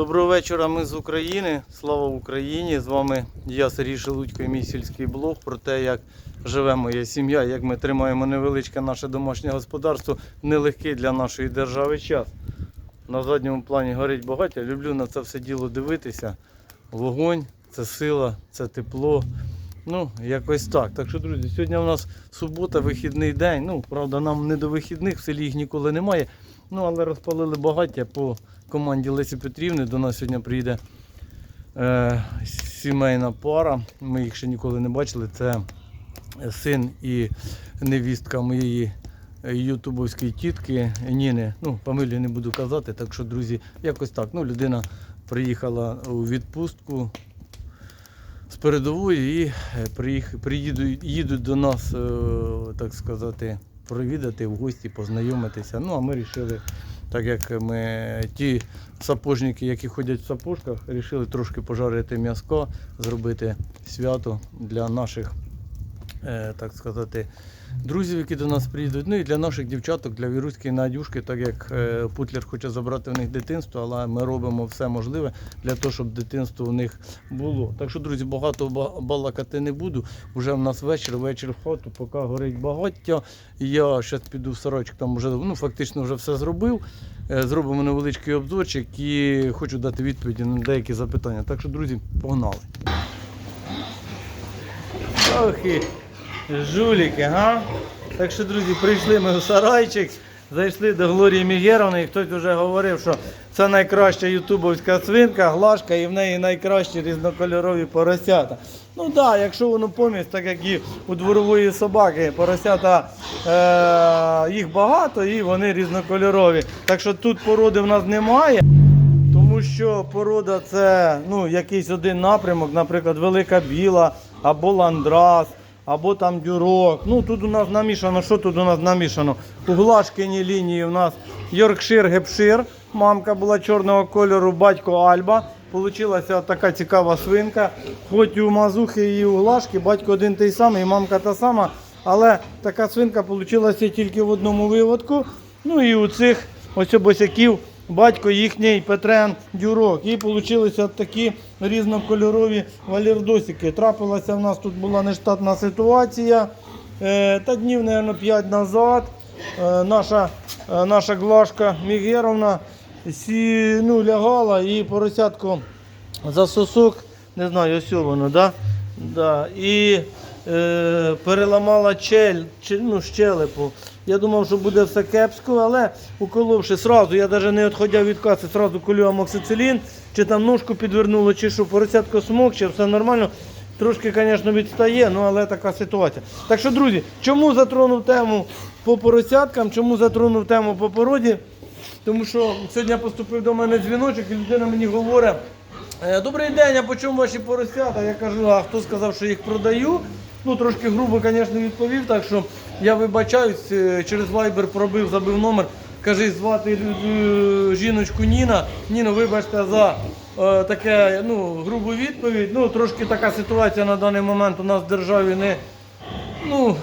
Доброго вечора, ми з України. Слава Україні! З вами я, Сергій Шелудько і мій сільський блог про те, як живе моя сім'я, як ми тримаємо невеличке наше домашнє господарство нелегкий для нашої держави час. На задньому плані горить багаття. Люблю на це все діло дивитися. Вогонь це сила, це тепло. Ну, якось так. Так що, друзі, сьогодні у нас субота, вихідний день. Ну, правда, нам не до вихідних, в селі їх ніколи немає. Ну, але розпалили багаття по команді Лесі Петрівни. До нас сьогодні приїде е, сімейна пара. Ми їх ще ніколи не бачили. Це син і невістка моєї ютубовської тітки Ніни. Ну, фамилію не буду казати, так що, друзі, якось так. Ну, людина приїхала у відпустку з передової і е, приїх- приїдуть, їдуть до нас, е, так сказати, провідати в гості, познайомитися. Ну, а ми вирішили, так як ми ті сапожники, які ходять в сапожках, вирішили трошки пожарити м'яско, зробити свято для наших, так сказати, друзів, які до нас приїдуть. Ну і для наших дівчаток, для Віруськи і Надюшки, так як е, Путлер хоче забрати в них дитинство, але ми робимо все можливе для того, щоб дитинство у них було. Так що, друзі, багато балакати не буду. Уже в нас вечір, вечір в хату, поки горить багаття. Я зараз піду в сорочок, там вже ну, фактично вже все зробив. Е, Зробимо невеличкий обзорчик і хочу дати відповіді на деякі запитання. Так що, друзі, погнали. Ох і жуліки, га? Так що, друзі, прийшли ми у сарайчик, зайшли до Глорії Мігеровни, і хтось вже говорив, що це найкраща ютубовська свинка, глашка і в неї найкращі різнокольорові поросята. Ну так, да, якщо воно помість, так як і у дворової собаки, поросята е- їх багато і вони різнокольорові. Так що тут породи в нас немає. Тому що порода це ну, якийсь один напрямок, наприклад, велика біла або ландрас, або там дюрок. Ну тут у нас намішано. Що тут у нас намішано? У глашкиній лінії у нас Йоркшир Гепшир. Мамка була чорного кольору, батько Альба. Получилася така цікава свинка. Хоч і у мазухи і у глашки, батько один той самий, і мамка та сама. Але така свинка вийшла тільки в одному виводку. Ну і у цих ось босяків батько їхній Петрен Дюрок. І вийшли такі різнокольорові валірдосики. Трапилася в нас тут була нештатна ситуація. Е, Та днів, мабуть, 5 назад е, наша, е, наша Глашка Мігеровна сі, ну, лягала і поросятко за сосок, не знаю, ось воно, да? Да. І е, переламала чель, ну, щелепу. Я думав, що буде все кепсько, але уколовши сразу, я навіть не відходя від каси, сразу колю амоксицилін, чи там ножку підвернуло, чи що поросятко смокче, все нормально. Трошки, звісно, відстає, ну але така ситуація. Так що, друзі, чому затронув тему по поросяткам, чому затронув тему по породі? Тому що сьогодні поступив до мене дзвіночок, і людина мені говорить, «Е, добрий день, а по чому ваші поросята? Я кажу, а хто сказав, що їх продаю? Ну, трошки грубо, звісно, відповів, так що я вибачаюсь, е, через Viber пробив, забив номер. Кажи, звати жіночку Ніна. Ніно, вибачте за е, таке ну, грубу відповідь. Ну, трошки така ситуація на даний момент у нас в державі не, ну,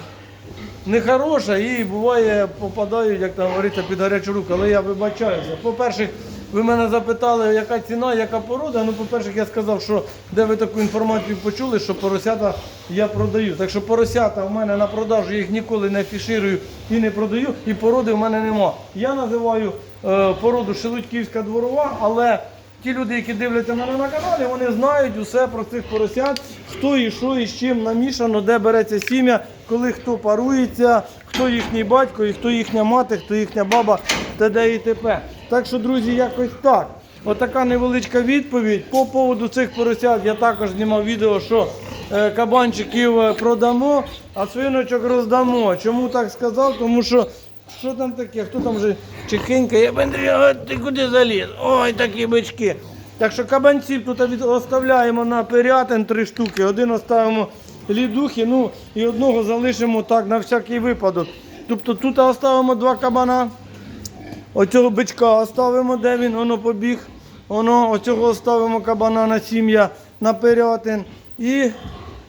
нехороша і буває попадають, як там говориться, під гарячу руку. Але я вибачаюся. По-перше, ви мене запитали, яка ціна, яка порода. Ну, по-перше, я сказав, що де ви таку інформацію почули, що поросята я продаю. Так що поросята в мене на продажу їх ніколи не афіширую і не продаю, і породи в мене нема. Я називаю е, породу Шелудьківська дворова, але Ті люди, які дивляться мене на каналі, вони знають усе про цих поросят, хто і що і з чим намішано, де береться сім'я, коли хто парується, хто їхній батько, і хто їхня мати, хто їхня баба, т.д. і т.п. Так що, друзі, якось так. Отака невеличка відповідь. По поводу цих поросят я також знімав відео, що е, кабанчиків е, продамо, а свиночок роздамо. Чому так сказав? Тому що що там таке? Хто там вже чихенька? Я Андрій, ти куди заліз? Ой, такі бички. Так що кабанців тут оставляємо на перятин три штуки. Один оставимо лідухи, ну і одного залишимо так на всякий випадок. Тобто тут оставимо два кабана. Оцього бичка оставимо, де він, воно побіг. Воно, оцього оставимо кабана на сім'я на перятин. І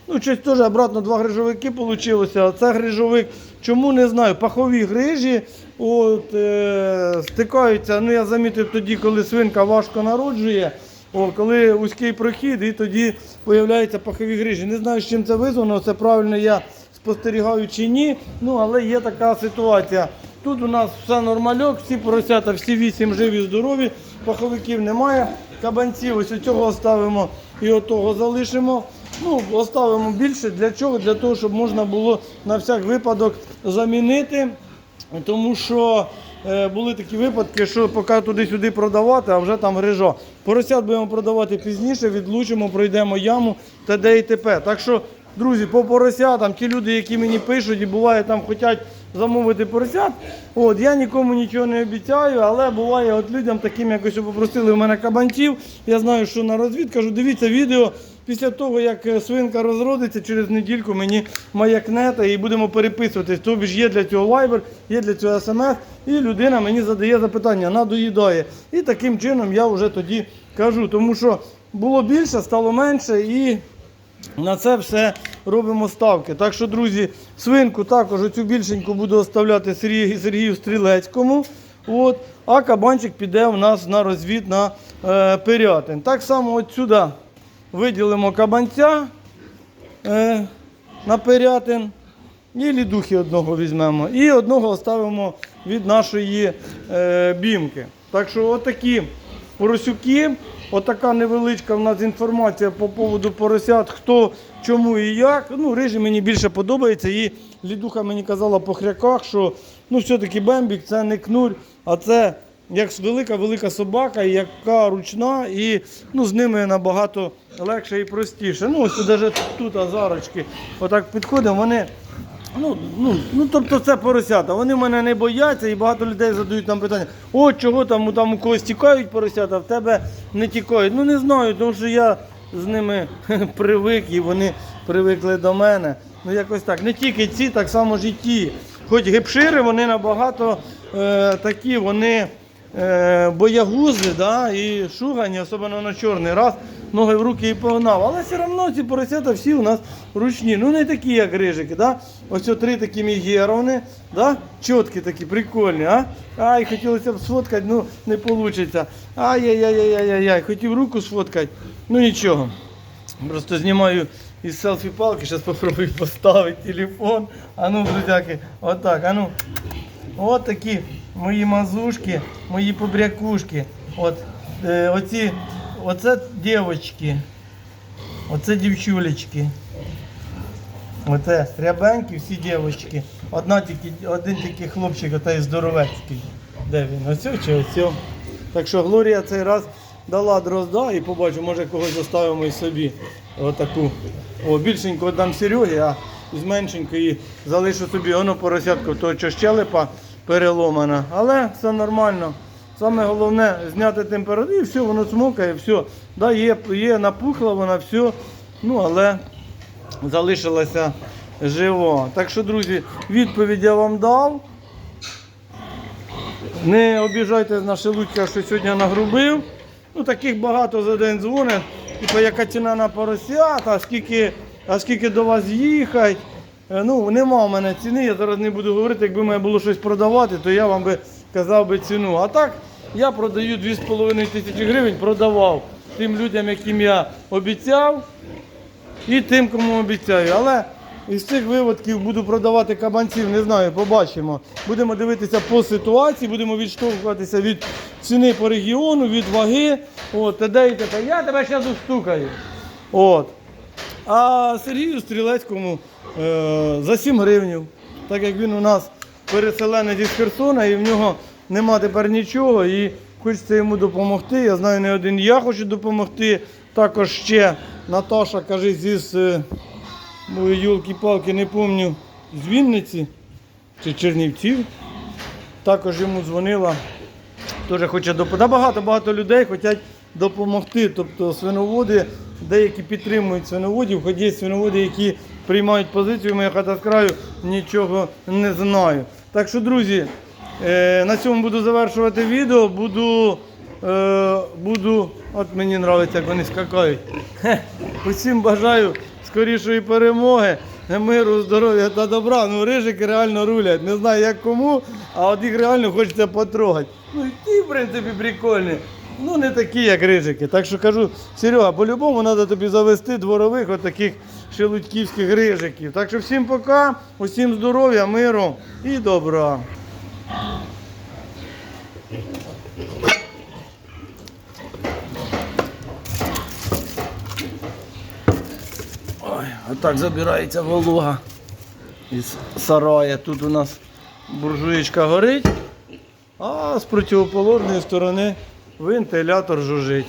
Ну, щось теж обратно два грижовики вийшло. А це грижовик, чому не знаю, пахові грижі от, е, стикаються. Ну, я замітив тоді, коли свинка важко народжує. О, коли вузький прохід, і тоді з'являються пахові грижі. Не знаю, з чим це визвано, це правильно я спостерігаю чи ні. Ну, але є така ситуація. Тут у нас все нормальок, всі поросята, всі вісім живі, здорові, паховиків немає. Кабанців ось цього оставимо і отого залишимо. Ну, оставимо більше. Для чого? Для того, щоб можна було на всяк випадок замінити. Тому що е, були такі випадки, що поки туди-сюди продавати, а вже там грижа. Поросят будемо продавати пізніше, відлучимо, пройдемо яму та де і т.п. Так що, друзі, по поросятам, ті люди, які мені пишуть і буває там хочуть замовити поросят, от, я нікому нічого не обіцяю, але буває от людям таким якось попросили у мене кабанців. Я знаю, що на розвід кажу, дивіться відео. Після того, як е, свинка розродиться, через недільку мені маякнете і будемо переписуватись. Тобі ж є для цього Viber, є для цього смс, і людина мені задає запитання, надоїдає. І таким чином я вже тоді кажу, тому що було більше, стало менше і на це все робимо ставки. Так що, друзі, свинку також оцю більшеньку буду оставляти Сергію, Сергію Стрілецькому. От, а кабанчик піде у нас на розвід на е, Пирятин. Так само от сюди виділимо кабанця е, на Пирятин. І лідухи одного візьмемо. І одного оставимо від нашої е, бімки. Так що отакі поросюки, отака невеличка в нас інформація по поводу поросят, хто, чому і як. Ну, рижі мені більше подобається. І лідуха мені казала по хряках, що ну, все-таки бембік це не кнурь, а це як велика-велика собака, яка ручна, і ну, з ними набагато легше і простіше. Ну, ось навіть тут азарочки, отак підходимо, вони. Ну, ну, ну, тобто це поросята. Вони мене не бояться і багато людей задають нам питання, о, чого там, там у когось тікають поросята, а в тебе не тікають. Ну не знаю, тому що я з ними привик і вони привикли до мене. Ну якось так. Не тільки ці, так само ж і ті. Хоч гепшири, вони набагато е, такі, вони боягузи, да, і шугані, особливо на чорний раз, ноги в руки і погнав. Але все одно ці поросята всі у нас ручні. Ну не такі, як рижики. Да? Ось три такі мігеровни, да? чіткі такі, прикольні. А? Ай, хотілося б сфоткати, ну не вийде. Ай-яй-яй-яй-яй-яй, хотів руку сфоткати, ну нічого. Просто знімаю із селфі-палки, зараз спробую поставити телефон. А ну, друзяки, отак, а ну. От такі мої мазушки, мої побрякушки. От, е, оці, оце дівчатки, оце дівчулечки. Оце рябенькі, всі дівчатки. Одна тільки, один тільки хлопчик, отай здоровецький. Де він? Оце чи оце? Так що Глорія цей раз дала дрозда і побачу, може когось заставимо і собі. Отаку. О, більшеньку дам Серегі, а з меншенької залишу собі. Воно поросятку, то що щелепа переломана. Але все нормально. Саме головне зняти температуру і все, воно смокає, все. Да, є, є напухла вона, все. Ну, але залишилася жива. Так що, друзі, відповідь я вам дав. Не обіжайте на шелудька, що сьогодні нагрубив. Ну, таких багато за день дзвонить. Типу, яка ціна на поросят, а скільки, а скільки до вас їхати. Е, Ну, нема в мене ціни, я зараз не буду говорити, якби мене було щось продавати, то я вам би казав би ціну. А так, я продаю 2,5 тисячі гривень, продавав тим людям, яким я обіцяв і тим, кому обіцяю. Але із цих виводків буду продавати кабанців, не знаю, побачимо. Будемо дивитися по ситуації, будемо відштовхуватися від ціни по регіону, від ваги. От, та де і таке. Я тебе зараз устукаю. От. А Сергію Стрілецькому е, за 7 гривнів, так як він у нас переселенець із Херсона і в нього нема тепер нічого. І хочеться йому допомогти. Я знаю, не один я хочу допомогти. Також ще Наташа, каже, зі е, юлки-палки, не пам'ятаю, з Вінниці чи Чернівців. Також йому дзвонила. Теж хоче допомогти. Багато багато людей хочуть допомогти. Тобто свиноводи, деякі підтримують свиноводів, хоч є свиноводи, які приймають позицію, моя хата з краю, нічого не знаю. Так що, друзі, е, на цьому буду завершувати відео. Буду, е, буду, от мені подобається, як вони скакають. Усім бажаю скорішої перемоги, миру, здоров'я та добра. Ну, рижики реально рулять. Не знаю як кому, а от їх реально хочеться потрогати. Ну і ті, в принципі, прикольні. Ну, не такі, як рижики. Так що кажу, Серега, по-любому треба тобі завести дворових отаких шелудьківських рижиків. Так що всім пока, усім здоров'я, миру і добра. Ой, отак забирається волога із сарая. Тут у нас буржуєчка горить, а з противоположної сторони вентилятор жужить.